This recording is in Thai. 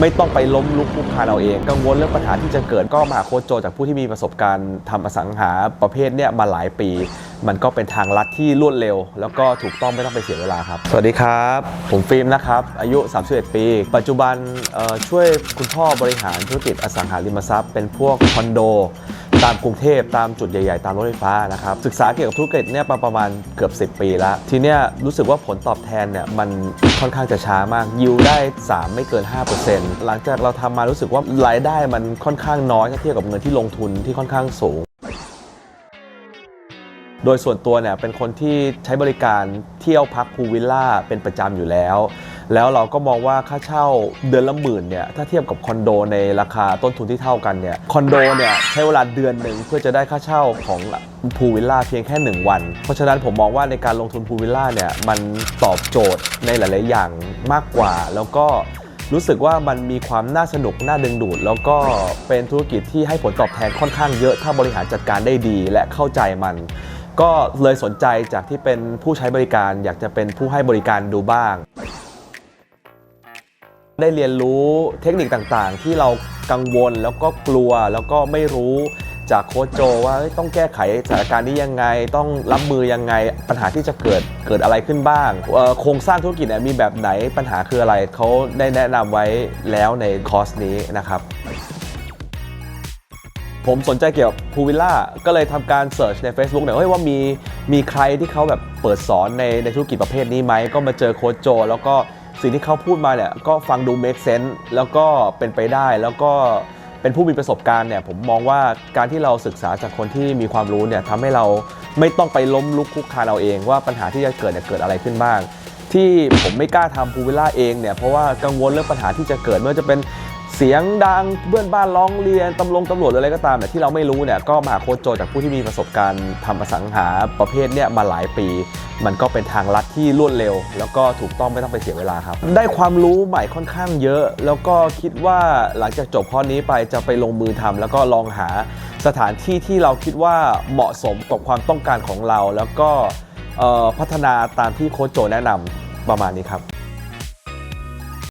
ไม่ต้องไปล้มลุกคลุกคลานเอาเอง กังวลเรื่องปัญหาที่จะเกิดก็มาหาโค้ชโจจากผู้ที่มีประสบการณ์ทำอสังหาประเภทเนี่ยมาหลายปี มันก็เป็นทางลัดที่รวดเร็ว แล้วก็ถูกต้องไม่ต้องไปเสียเวลาครับ สวัสดีครับ ผมฟิล์มนะครับ อายุ 31 ปี ปัจจุบันเอ่อช่วยคุณพ่อบริหารธุรกิจอสังหาริมทรัพย์ เป็นพวกคอนโด ตามกรุงเทพตามจุดใหญ่ ๆ ตามรถไฟฟ้านะครับ ศึกษาเกี่ยวกับธุรกิจเนี่ยมาประมาณเกือบ 10 ปีแล้ว ทีเนี้ยรู้สึกว่าผลตอบแทนเนี่ยมันค่อนข้างจะช้ามากยิวได้ 3 ไม่เกิน 5%หลังจากเราทำมารู้สึกว่ารายได้มันค่อนข้างน้อยถ้าเทียบกับเงินที่ลงทุนที่ค่อนข้างสูง โดยส่วนตัวเนี่ยเป็นคนที่ใช้บริการเที่ยวพักพูวิลล่าเป็นประจำอยู่แล้ว แล้วเราก็มองว่าค่าเช่าเดือนละหมื่นเนี่ยถ้าเทียบกับคอนโดในราคาต้นทุนที่เท่ากันเนี่ยคอนโดเนี่ยใช้เวลาเดือนหนึ่งเพื่อจะได้ค่าเช่าของพูวิลล่าเพียงแค่ 1 วัน เพราะฉะนั้นผมมองว่าในการลงทุนพูวิลล่าเนี่ยมันตอบโจทย์ในหลาย ๆ อย่างมากกว่า แล้วก็รู้สึกว่ามันมีความน่าสนุก น่าดึงดูด แล้วก็เป็นธุรกิจที่ให้ผลตอบแทนค่อนข้างเยอะถ้าบริหารจัดการได้ดีและเข้าใจมัน ก็เลยสนใจจากที่เป็นผู้ใช้บริการ อยากจะเป็นผู้ให้บริการดูบ้าง ได้เรียนรู้เทคนิคต่างๆ ที่เรากังวลแล้วก็กลัวแล้วก็ไม่รู้จากโค้ชโจว่าต้องแก้ไขสถานการณ์นี้ยังไง ต้องรับมือยังไงปัญหาที่จะเกิดเกิดอะไรขึ้นบ้าง โครงสร้างธุรกิจมีแบบไหนปัญหาคืออะไรเขาได้แนะนำไว้แล้วในคอร์สนี้นะครับ ผมสนใจเกี่ยวกับพูวิลล่าก็เลยทำการเสิร์ชใน Facebook เนี่ยเฮ้ยว่ามีมีใครที่เขาแบบเปิดสอนในในธุรกิจประเภทนี้ไหม ก็มาเจอโค้ชโจ แล้วก็สิ่งที่เขาพูดมาเนี่ยก็ฟังดู make sense แล้วก็เป็นไปได้แล้วก็เป็นผู้มีประสบการณ์เนี่ยผมมองว่าการที่เราศึกษาจากคนที่มีความรู้เนี่ยทำให้เราไม่ต้องไปล้มลุกคลุกคลานเอาเองว่าปัญหาที่จะเกิดเนี่ยเกิดอะไรขึ้นบ้าง ที่ผมไม่กล้าทำพูวิลล่าเองเนี่ยเพราะว่ากังวลเรื่องปัญหาที่จะเกิดไม่ว่าจะเป็น เสียงดังเพื่อนบ้านร้องเรียนตำรวจตำรวจหรืออะไรก็ตามเนี่ยที่เราไม่รู้เนี่ยก็มาโค้ชโจจากผู้ที่มีประสบการณ์ทำอสังหาประเภทเนี่ยมาหลายปี มันก็เป็นทางลัดที่รวดเร็ว แล้วก็ถูกต้องไม่ต้องไปเสียเวลาครับ ได้ความรู้ใหม่ค่อนข้างเยอะ แล้วก็คิดว่าหลังจากจบข้อนี้ไปจะไปลงมือทำแล้วก็ลองหาสถานที่ที่เราคิดว่าเหมาะสมกับความต้องการของเรา แล้วก็พัฒนาตามที่โค้ชโจแนะนำประมาณนี้ครับ